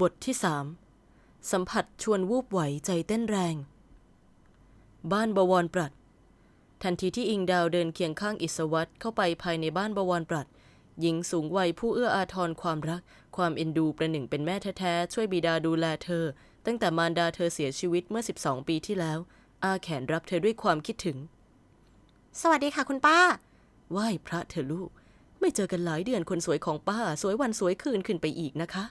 บทที่สามสัมผัสชวนวูบไหวใจเต้นแรง บ้านบวรปรัดทันทีที่อิงดาวเดินเคียงข้างอิสวัตเข้าไปภายในบ้านบวรปรัดหญิงสูงวัยผู้เอื้ออาทรความรัก ความเอ็นดูประหนึ่งเป็นแม่แท้ๆช่วยบิดาดูแลเธอ ตั้งแต่มารดาเธอเสียชีวิตเมื่อ 12 ปีที่แล้ว อาแขนรับเธอด้วยความคิดถึง สวัสดีค่ะคุณป้าไหว้พระเธอะลูก ไม่เจอกันหลายเดือนคนสวยของป้า สวยวันสวยคืนขึ้นไปอีกนะคะ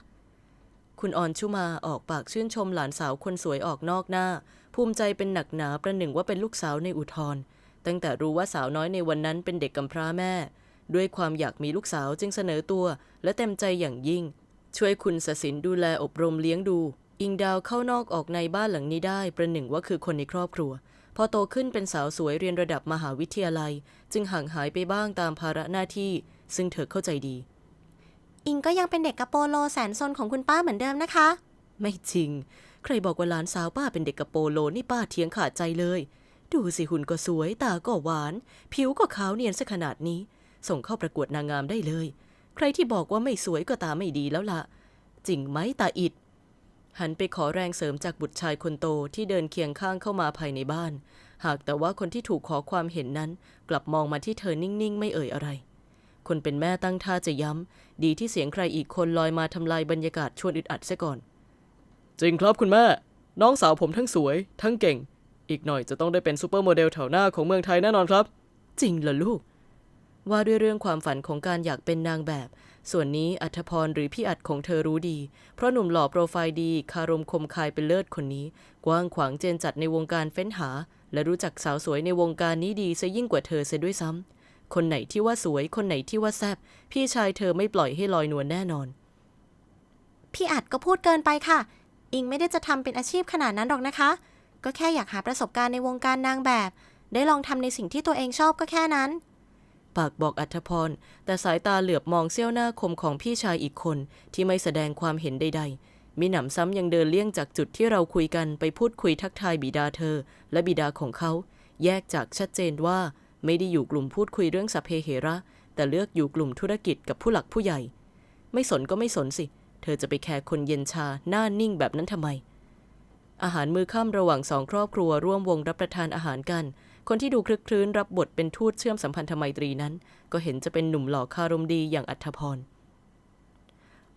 คุณออนชุมาออกปากชื่นชมหลานสาวคนสวยออกนอกหน้า ภูมิใจเป็นหนักหนาประหนึ่งว่าเป็นลูกสาวในอุทธรตั้งแต่รู้ว่าสาวน้อยในวันนั้นเป็นเด็กกำพร้าแม่ ด้วยความอยากมีลูกสาวจึงเสนอตัว และเต็มใจอย่างยิ่ง ช่วยคุณสศินดูแลอบรมเลี้ยงดู อิงดาวเข้านอกออกในบ้านหลังนี้ได้ ประหนึ่งว่าคือคนในครอบครัว พอโตขึ้นเป็นสาวสวยเรียนระดับมหาวิทยาลัย จึงห่างหายไปบ้างตามภาระหน้าที่ ซึ่งเธอเข้าใจดี อิงก็ยังเป็นเด็กกระโปโลแสนซนของคุณป้าเหมือนเดิมนะคะ ไม่จริง ใครบอกว่าหลานสาวป้าเป็นเด็กกระโปโลนี่ป้าเทียงขาดใจเลย ดูสิหุ่นก็สวย ตาก็หวาน ผิวก็ขาวเนียนซะขนาดนี้ ส่งเข้าประกวดนางงามได้เลย ใครที่บอกว่าไม่สวยก็ตาไม่ดีแล้วล่ะ จริงไหมตาอิดหันไปขอแรงเสริมจากบุตรชายคนโตที่เดินเคียงข้างเข้ามาภายในบ้าน หากแต่ว่าคนที่ถูกขอความเห็นนั้น กลับมองมาที่เธอนิ่งๆ ไม่เอ่ยอะไร คนเป็นแม่ตั้งท่าจะย้ำ ดีที่เสียงใครอีกคนลอยมาทำลายบรรยากาศชวนอึดอัดเสียก่อน จริงครับคุณแม่ น้องสาวผมทั้งสวย ทั้งเก่ง อีกหน่อยจะต้องได้เป็นซูเปอร์โมเดลแถวหน้าของเมืองไทยแน่นอนครับ จริงเหรอลูก ว่าด้วยเรื่องความฝันของการอยากเป็นนางแบบ ส่วนนี้อัธพรหรือพี่อัดของเธอรู้ดี เพราะหนุ่มหล่อโปรไฟล์ดี คารมคมคายเป็นเลิศคนนี้ กว้างขวางเจนจัดในวงการเฟ้นหา และรู้จักสาวสวยในวงการนี้ดีซะยิ่งกว่าเธอเสียด้วยซ้ำ คนไหนที่ว่าสวย คนไหนที่ว่าแซบพี่ชายเธอไม่ปล่อยให้ลอยนวลแน่นอน พี่อัดก็พูดเกินไปค่ะ อิงไม่ได้จะทำเป็นอาชีพขนาดนั้นหรอกนะคะ ก็แค่อยากหาประสบการณ์ในวงการนางแบบ ได้ลองทำในสิ่งที่ตัวเองชอบก็แค่นั้น ปากบอกอัธพร แต่สายตาเหลือบมองเสี้ยวหน้าคมของพี่ชายอีกคนที่ไม่แสดงความเห็นใด ๆ มีหนำซ้ำยังเดินเลี่ยงจากจุดที่เราคุยกันไปพูดคุยทักทายบิดาเธอ และบิดาของเขา แยกจากชัดเจนว่า ไม่ได้อยู่กลุ่มพูดคุยเรื่องสัพเพเหระ แต่เลือกอยู่กลุ่มธุรกิจกับผู้หลักผู้ใหญ่ ไม่สนก็ไม่สนสิ เธอจะไปแคร์คนเย็นชาหน้านิ่งแบบนั้นทำไม อาหารมื้อค่ำระหว่างสองครอบครัวร่วมวงรับประทานอาหารกัน คนที่ดูคลึกคลื้นรับบทเป็นทูตเชื่อมสัมพันธไมตรีนั้น ก็เห็นจะเป็นหนุ่มหล่อคารมดีอย่างอัธพร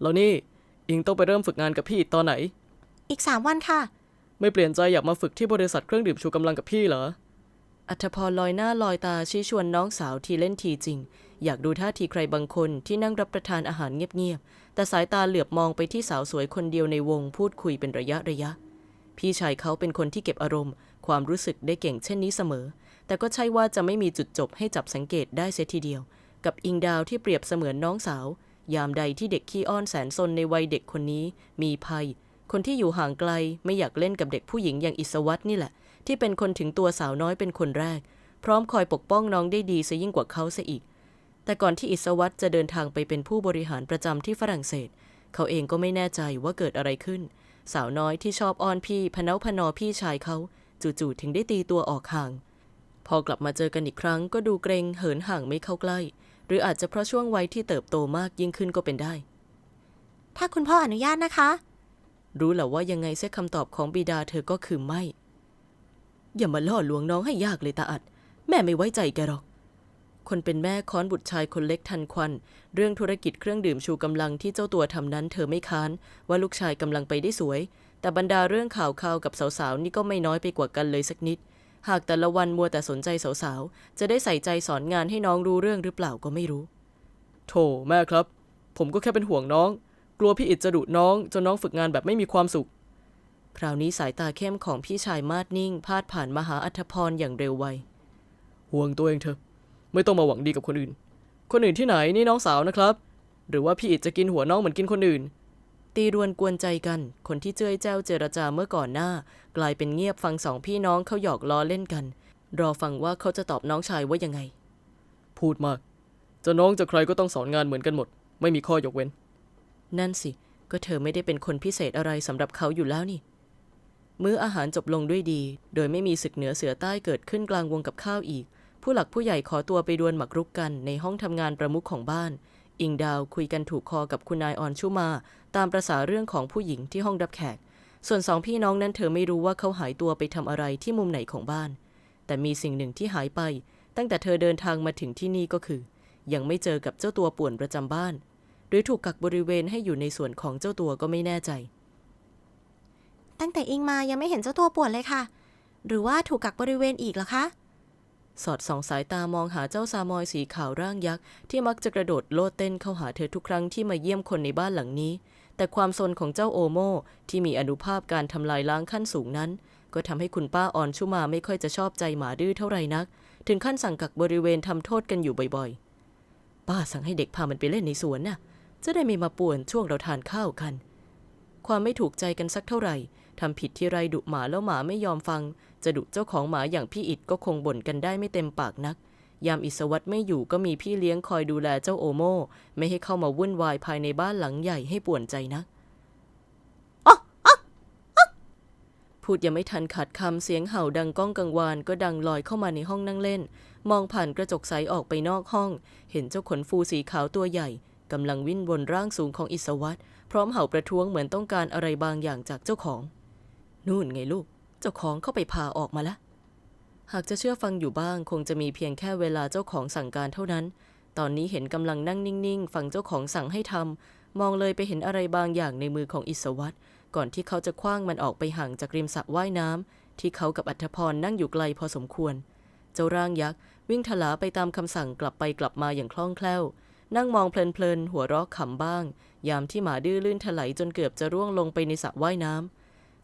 แล้วนี่อิงต้องไปเริ่มฝึกงานกับพี่ตอนไหน อีกสามวันค่ะ ไม่เปลี่ยนใจอยากมาฝึกที่บริษัทเครื่องดื่มชูกำลังกับพี่เหรอ อัธพรลอยหน้าลอยตาชี้ชวนน้องสาวทีเล่นทีจริง อยากดูท่าทีใครบางคนที่นั่งรับประทานอาหารเงียบๆ แต่สายตาเหลือบมองไปที่สาวสวยคนเดียวในวงพูดคุยเป็นระยะระยะ พี่ชายเขาเป็นคนที่เก็บอารมณ์ ความรู้สึกได้เก่งเช่นนี้เสมอ แต่ก็ใช่ว่าจะไม่มีจุดจบให้จับสังเกตได้เสียทีเดียว กับอิงดาวที่เปรียบเสมือนน้องสาว ยามใดที่เด็กขี้อ้อนแสนซนในวัยเด็กคนนี้ มีภัย คนที่อยู่ห่างไกลไม่อยากเล่นกับเด็กผู้หญิงอย่างอิสวัตนี่แหละ ที่เป็นคนถึงตัวสาวน้อยเป็นคนแรก พร้อมคอยปกป้องน้องได้ดีซะยิ่งกว่าเขาซะอีก แต่ก่อนที่อิสวัตจะเดินทางไปเป็นผู้บริหารประจำที่ฝรั่งเศส เขาเองก็ไม่แน่ใจว่าเกิดอะไรขึ้น สาวน้อยที่ชอบอ้อนพี่พะเนาพะนอพี่ชายเขาจู่ๆถึงได้ตีตัวออกห่าง พอกลับมาเจอกันอีกครั้ง ก็ดูเกรงเหินห่างไม่เข้าใกล้ หรืออาจจะเพราะช่วงวัยที่เติบโตมากยิ่งขึ้นก็เป็นได้ ถ้าคุณพ่ออนุญาตนะคะ รู้แหละว่ายังไงเสียคำตอบของบิดาเธอก็คือไม่ อย่ามาล่อลวงน้องให้ยากเลยตาอัด แม่ไม่ไว้ใจแกหรอก คนเป็นแม่ค้อนบุตรชายคนเล็กทันควัน เรื่องธุรกิจเครื่องดื่มชูกำลังที่เจ้าตัวทำนั้นเธอไม่ค้าน ว่าลูกชายกำลังไปได้สวย แต่บรรดาเรื่องข่าวข่าวกับสาวๆนี่ก็ไม่น้อยไปกว่ากันเลยสักนิด หากแต่ละวันมัวแต่สนใจสาวๆจะได้ใส่ใจสอนงานให้น้องรู้เรื่องหรือเปล่าก็ไม่รู้โถแม่ครับ ผมก็แค่เป็นห่วงน้อง กลัวพี่อิดจะดุน้องจนน้องฝึกงานแบบไม่มีความสุข คราวนี้สายตาเข้มของพี่ชายมาดนิ่ง พาดผ่านมาหาอัธพรอย่างเร็วไว ห่วงตัวเองเถอะ ไม่ต้องมาหวังดีกับคนอื่น คนอื่นที่ไหนนี่น้องสาวนะครับ หรือว่าพี่อิดจะกินหัวน้องเหมือนกินคนอื่น ตีรวนกวนใจกัน คนที่เจ้ยเจ้าเจรจาเมื่อก่อนหน้า กลายเป็นเงียบฟังสองพี่น้องเขาหยอกล้อเล่นกัน รอฟังว่าเขาจะตอบน้องชายว่ายังไง พูดมาก จะน้องจะใครก็ต้องสอนงานเหมือนกันหมด ไม่มีข้อยกเว้น นั่นสิ ก็เธอไม่ได้เป็นคนพิเศษอะไรสำหรับเขาอยู่แล้วนี่ มื้ออาหารจบลงด้วยดี โดยไม่มีศึกเหนือเสือใต้เกิดขึ้นกลางวงกับข้าวอีก ผู้หลักผู้ใหญ่ขอตัวไปดวลหมักรุกกันในห้องทำงานประมุขของบ้าน อิงดาวคุยกันถูกคอกับคุณนายออนชุมา ตามประษาเรื่องของผู้หญิงที่ห้องรับแขก ส่วนสองพี่น้องนั้นเธอไม่รู้ว่าเขาหายตัวไปทำอะไรที่มุมไหนของบ้าน แต่มีสิ่งหนึ่งที่หายไป ตั้งแต่เธอเดินทางมาถึงที่นี่ก็คือ ยังไม่เจอกับเจ้าตัวป่วนประจำบ้าน หรือถูกกักบริเวณให้อยู่ในส่วนของเจ้าตัวก็ไม่แน่ใจ ตั้งแต่อิงมายังไม่เห็นเจ้าตัวปวนเลยค่ะ หรือว่าถูกกักบริเวณอีกเหรอคะ สอดส่องสายตามองหาเจ้าซามอยสีขาวร่างยักษ์ที่มักจะกระโดดโลดเต้นเข้าหาเธอทุกครั้งที่มาเยี่ยมคนในบ้านหลังนี้ แต่ความซนของเจ้าโอโมที่มีอนุภาพการทำลายล้างขั้นสูงนั้น ก็ทำให้คุณป้าอ่อนชุมาไม่ค่อยจะชอบใจหมาดื้อเท่าไหร่นัก ถึงขั้นสั่งกักบริเวณทำโทษกันอยู่บ่อยๆ ป้าสั่งให้เด็กพามันไปเล่นในสวนน่ะจะได้ไม่มาป่วนช่วงเราทานข้าวกัน ความไม่ถูกใจกันสักเท่าไหร่ ทำผิดที่ไรดุหมาแล้วหมาไม่ยอมฟัง จะดุเจ้าของหมาอย่างพี่อิดก็คงบ่นกันได้ไม่เต็มปากนัก ยามอิสวัตไม่อยู่ก็มีพี่เลี้ยงคอยดูแลเจ้าโอโมไม่ให้เข้ามาวุ่นวายภายในบ้านหลังใหญ่ให้ป่วนใจนักพูดยังไม่ทันขาดคำเสียงเห่าดังก้องกังวานก็ดังลอยเข้ามาในห้องนั่งเล่น มองผ่านกระจกใสออกไปนอกห้อง เห็นเจ้าขนฟูสีขาวตัวใหญ่กำลังวิ่นวนร่างสูงของอิสวัตพร้อมเห่าประท้วงเหมือนต้องการอะไรบางอย่างจากเจ้าของ นู่นไงลูก เจ้าของเข้าไปพาออกมาละ หากจะเชื่อฟังอยู่บ้างคงจะมีเพียงแค่เวลาเจ้าของสั่งการเท่านั้น ตอนนี้เห็นกำลังนั่งนิ่งๆ ฟังเจ้าของสั่งให้ทำมองเลยไปเห็นอะไรบางอย่างในมือของอิสวัตก่อนที่เขาจะคว้างมันออกไปห่างจากริมสระว่ายน้ำที่เขากับอัธพรนั่งอยู่ไกลพอสมควร เจ้าร่างยักษ์วิ่งถลาไปตามคำสั่งกลับไปกลับมาอย่างคล่องแคล่ว นั่งมองเพลินๆหัวเราะขำบ้าง ยามที่หมาดื้อลื่นถลายจนเกือบจะร่วงลงไปในสระว่ายน้ำ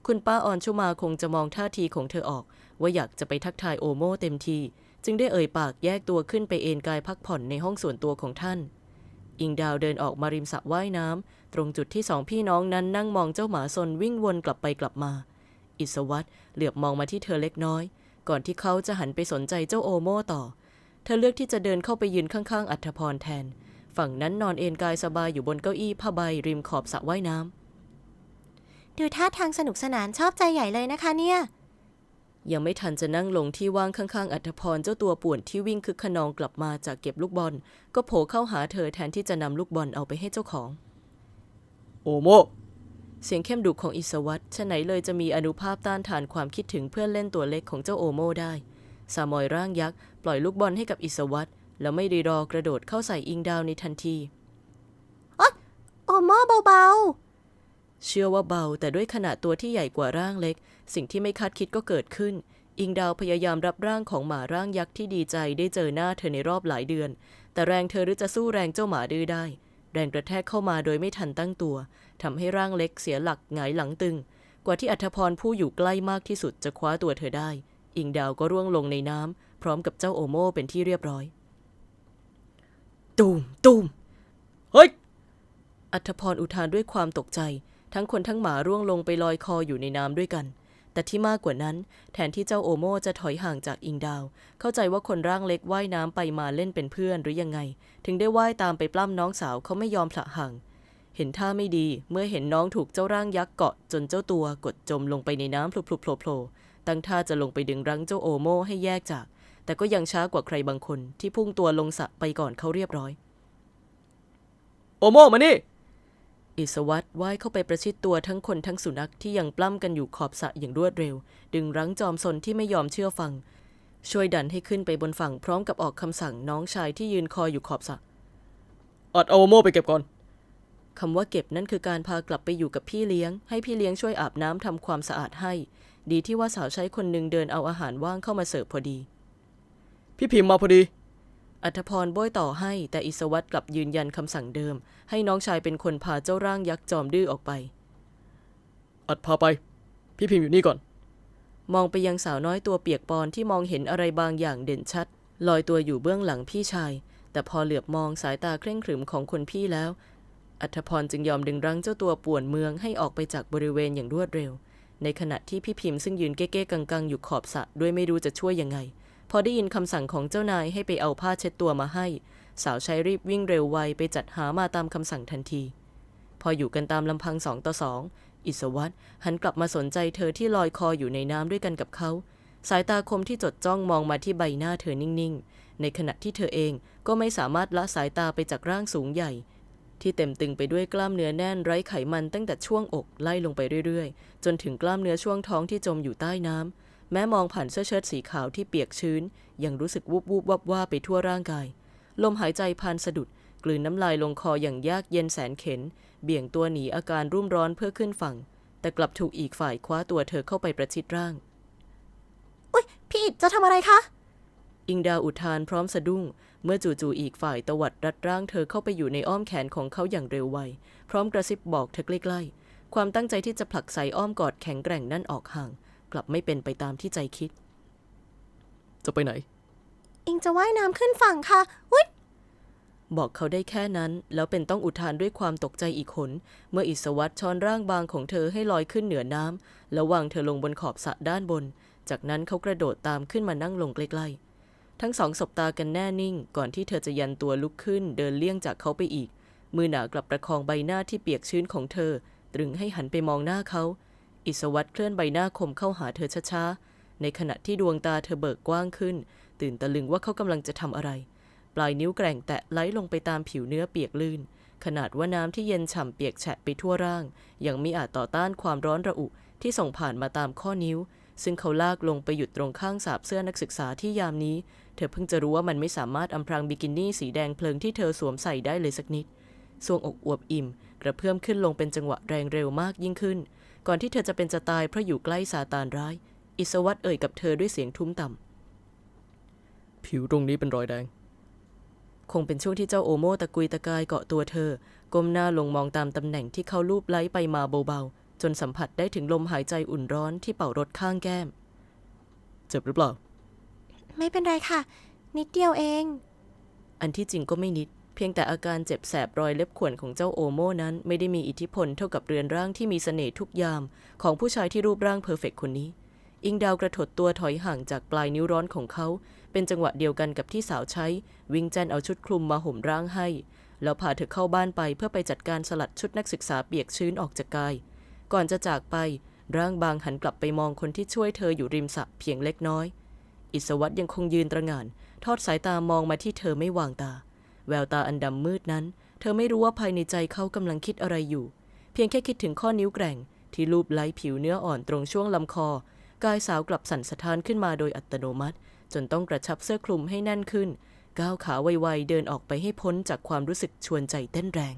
คุณป้าออนชุมาคงจะมองท่าทีของเธอออก ว่าอยากจะไปทักทายโอโม่เต็มทีจึงได้เอ่ยปากแยกตัวขึ้นไปเอนกายพักผ่อนในห้องส่วนตัวของท่าน อิงดาวเดินออกมาริมสระว่ายน้ำตรงจุดที่สองพี่น้องนั้นนั่งมองเจ้าหมาซนวิ่งวนกลับไปกลับมา อิสวัตเหลือบมองมาที่เธอเล็กน้อย ก่อนที่เขาจะหันไปสนใจเจ้าโอโม่ต่อ เธอเลือกที่จะเดินเข้าไปยืนข้างๆ อัธพรแทน ฝั่งนั้นนอนเอนกายสบายอยู่บนเก้าอี้ผ้าใบริมขอบสระว่ายน้ำ ดูท่าทางสนุกสนานชอบใจใหญ่เลยนะคะเนี่ย ยังไม่ทันจะนั่งลงที่ว่างข้างๆ อัธพรเจ้าตัวป่วนที่วิ่งคึกขนองกลับมาจากเก็บลูกบอล ก็โผล่เข้าหาเธอแทนที่จะนำลูกบอลเอาไปให้เจ้าของ โอโม เสียงเข้มดุของอิสวัตฉะไหนเลยจะมีอนุภาพต้านทานความคิดถึงเพื่อนเล่นตัวเล็กของเจ้าโอโมได้ซามอยร่างยักษ์ปล่อยลูกบอลให้กับอิสวัตแล้วไม่รีรอกระโดดเข้าใส่อิงดาวในทันทีโอโม่เบา เชื่อว่าเบาแต่ด้วยขนาดตัวที่ใหญ่กว่าร่างเล็ก สิ่งที่ไม่คาดคิดก็เกิดขึ้น อิงดาวพยายามรับร่างของหมาร่างยักษ์ที่ดีใจได้เจอหน้าเธอในรอบหลายเดือน แต่แรงเธอหรือจะสู้แรงเจ้าหมาดื้อได้ แรงกระแทกเข้ามาโดยไม่ทันตั้งตัวทำให้ร่างเล็กเสียหลักหงายหลังตึง กว่าที่อัธพรผู้อยู่ใกล้มากที่สุดจะคว้าตัวเธอได้ อิงดาวก็ร่วงลงในน้ำพร้อมกับเจ้าโอโม่เป็นที่เรียบร้อย ตูมตูมเฮ้ยอัธพรอุทานด้วยความตกใจ ทั้งคนทั้งหมาร่วงลงไปลอยคออยู่ในน้ำด้วยกัน แต่ที่มากกว่านั้น แทนที่เจ้าโอโมจะถอยห่างจากอิงดาว เข้าใจว่าคนร่างเล็กว่ายน้ำไปมาเล่นเป็นเพื่อนหรือยังไง ถึงได้ว่ายตามไปปล้ำน้องสาวเขาไม่ยอมผละห่าง เห็นท่าไม่ดีเมื่อเห็นน้องถูกเจ้าร่างยักษ์เกาะจนเจ้าตัวกดจมลงไปในน้ำพลุบๆโผล่ตั้งท่าจะลงไปดึงรั้งเจ้าโอโมให้แยกจาก แต่ก็ยังช้ากว่าใครบางคนที่พุ่งตัวลงสระไปก่อนเขาเรียบร้อย โอโมมานี่ อิสวัตว่ายเข้าไปประชิดตัวทั้งคนทั้งสุนัขที่ยังปล้ำกันอยู่ขอบสระอย่างรวดเร็ว ดึงรั้งจอมสนที่ไม่ยอมเชื่อฟัง ช่วยดันให้ขึ้นไปบนฝั่งพร้อมกับออกคำสั่งน้องชายที่ยืนคอยอยู่ขอบสระอัดเอาโมไปเก็บก่อนคำว่าเก็บนั่นคือการพากลับไปอยู่กับพี่เลี้ยง ให้พี่เลี้ยงช่วยอาบน้ำทำความสะอาดให้ ดีที่ว่าสาวใช้คนหนึ่งเดินเอาอาหารว่างเข้ามาเสิร์ฟพอดี พี่พิมพ์มาพอดี อัธพรโบยต่อให้ แต่อิสวัตกลับยืนยันคำสั่งเดิม ให้น้องชายเป็นคนพาเจ้าร่างยักษ์จอมดื้อออกไป อัดพาไป พี่พิมพ์อยู่นี่ก่อน มองไปยังสาวน้อยตัวเปียกปอนที่มองเห็นอะไรบางอย่างเด่นชัด ลอยตัวอยู่เบื้องหลังพี่ชาย แต่พอเหลือบมองสายตาเคร่งขรึมของคนพี่แล้ว อัธพรจึงยอมดึงรั้งเจ้าตัวป่วนเมืองให้ออกไปจากบริเวณอย่างรวดเร็ว ในขณะที่พี่พิมพ์ซึ่งยืนเก้ๆกังๆ อยู่ขอบสระด้วยไม่รู้จะช่วยยังไง พอได้ยินคำสั่งของเจ้านายให้ไปเอาผ้าเช็ดตัวมาให้ สาวใช้รีบวิ่งเร็วไวไปจัดหามาตามคำสั่งทันที พออยู่กันตามลำพังสองต่อสองอิสวัตหันกลับมาสนใจเธอที่ลอยคออยู่ในน้ำด้วยกันกับเขา สายตาคมที่จดจ้องมองมาที่ใบหน้าเธอนิ่งๆ ในขณะที่เธอเองก็ไม่สามารถละสายตาไปจากร่างสูงใหญ่ ที่เต็มตึงไปด้วยกล้ามเนื้อแน่นไร้ไขมันตั้งแต่ช่วงอกไล่ลงไปเรื่อยๆ จนถึงกล้ามเนื้อช่วงท้องที่จมอยู่ใต้น้ำ แม้มองผ่านเสื้อเชิ้ตสีขาวที่เปียกชื้น ยังรู้สึกวูบวูบวับว่าบไปทั่วร่างกาย ลมหายใจพานสะดุด กลืนน้ำลายลงคออย่างยากเย็นแสนเข็น เบี่ยงตัวหนีอาการรุ่มร้อนเพื่อขึ้นฝั่ง แต่กลับถูกอีกฝ่ายคว้าตัวเธอเข้าไปประชิดร่าง อุ๊ยพี่อิดจะทำอะไรคะ อิงดาวอุทานพร้อมสะดุ้ง เมื่อจู่ๆอีกฝ่ายตวัดรัดร่างเธอเข้าไปอยู่ในอ้อมแขนของเขาอย่างเร็วไว พร้อมกระซิบบอกเธอใกล้ๆความตั้งใจที่จะผลักใส่อ้อมกอดแข็งแกร่งนั่นออกห่าง กลับไม่เป็นไปตามที่ใจคิด จะไปไหน อิงจะว่ายน้ำขึ้นฝั่งค่ะอุ๊ยบอกเขาได้แค่นั้น แล้วเป็นต้องอุทานด้วยความตกใจอีกหนเมื่ออิสวัตช้อนร่างบางของเธอให้ลอยขึ้นเหนือน้ำแล้ววางเธอลงบนขอบสระด้านบน จากนั้นเขากระโดดตามขึ้นมานั่งลงใกล้ๆ ทั้งสองสบตากันแน่นิ่ง ก่อนที่เธอจะยันตัวลุกขึ้น เดินเลี่ยงจากเขาไปอีก มือหนากลับประคองใบหน้าที่เปียกชื้นของเธอ ตรึงให้หันไปมองหน้าเขา อิสวัตเคลื่อนใบหน้าคมเข้าหาเธอช้าๆ ในขณะที่ดวงตาเธอเบิกกว้างขึ้น ตื่นตะลึงว่าเขากำลังจะทำอะไร ปลายนิ้วแกร่งแตะไหลลงไปตามผิวเนื้อเปียกลื่น ขนาดว่าน้ำที่เย็นฉ่ำเปียกแฉะไปทั่วร่าง ยังมิอาจต่อต้านความร้อนระอุที่ส่งผ่านมาตามข้อนิ้ว ซึ่งเขาลากลงไปหยุดตรงข้างสาบเสื้อนักศึกษาที่ยามนี้ เธอเพิ่งจะรู้ว่ามันไม่สามารถอำพรางบิกินี่สีแดงเพลิงที่เธอสวมใส่ได้เลยสักนิดทรวงอกอวบอิ่ม กระเพื่อมขึ้นลงเป็นจังหวะแรงเร็วมากยิ่งขึ้น ก่อนที่เธอจะเป็นจะตายเพราะอยู่ใกล้ซาตานร้าย อิสวัตเอ่ยกับเธอด้วยเสียงทุ้มต่ำ ผิวตรงนี้เป็นรอยแดง คงเป็นช่วงที่เจ้าโอโมตะกุยตะกายเกาะตัวเธอ ก้มหน้าลงมองตามตำแหน่งที่เขาลูบไล้ไปมาเบาๆ จนสัมผัสได้ถึงลมหายใจอุ่นร้อนที่เป่ารถข้างแก้ม เจ็บหรือเปล่า ไม่เป็นไรค่ะ นิดเดียวเอง อันที่จริงก็ไม่นิด เพียงแต่อาการเจ็บแสบรอยเล็บข่วนของเจ้าโอโมนั้นไม่ได้มีอิทธิพลเท่ากับเรือนร่างที่มีเสน่ห์ทุกยาม ของผู้ชายที่รูปร่างเพอร์เฟกต์คนนี้ อิงดาวกระถดตัวถอยห่างจากปลายนิ้วร้อนของเขา เป็นจังหวะเดียวกันกับที่สาวใช้ วิ่งแจนเอาชุดคลุมมาห่มร่างให้ แล้วพาเธอเข้าบ้านไปเพื่อไปจัดการสลัดชุดนักศึกษาเปียกชื้นออกจากกาย ก่อนจะจากไป ร่างบางหันกลับไปมองคนที่ช่วยเธออยู่ริมสระเพียงเล็กน้อย อิสวัตยังคงยืนตระหง่าน ทอดสายตามองมาที่เธอไม่วางตา แววตาอันดำมืดนั้น เธอไม่รู้ว่าภายในใจเขากำลังคิดอะไรอยู่ เพียงแค่คิดถึงข้อนิ้วแกร่ง ที่ลูบไล้ผิวเนื้ออ่อนตรงช่วงลำคอ กายสาวกลับสั่นสะท้านขึ้นมาโดยอัตโนมัติ จนต้องกระชับเสื้อคลุมให้แน่นขึ้น ก้าวขาไวๆเดินออกไปให้พ้นจากความรู้สึกชวนใจเต้นแรง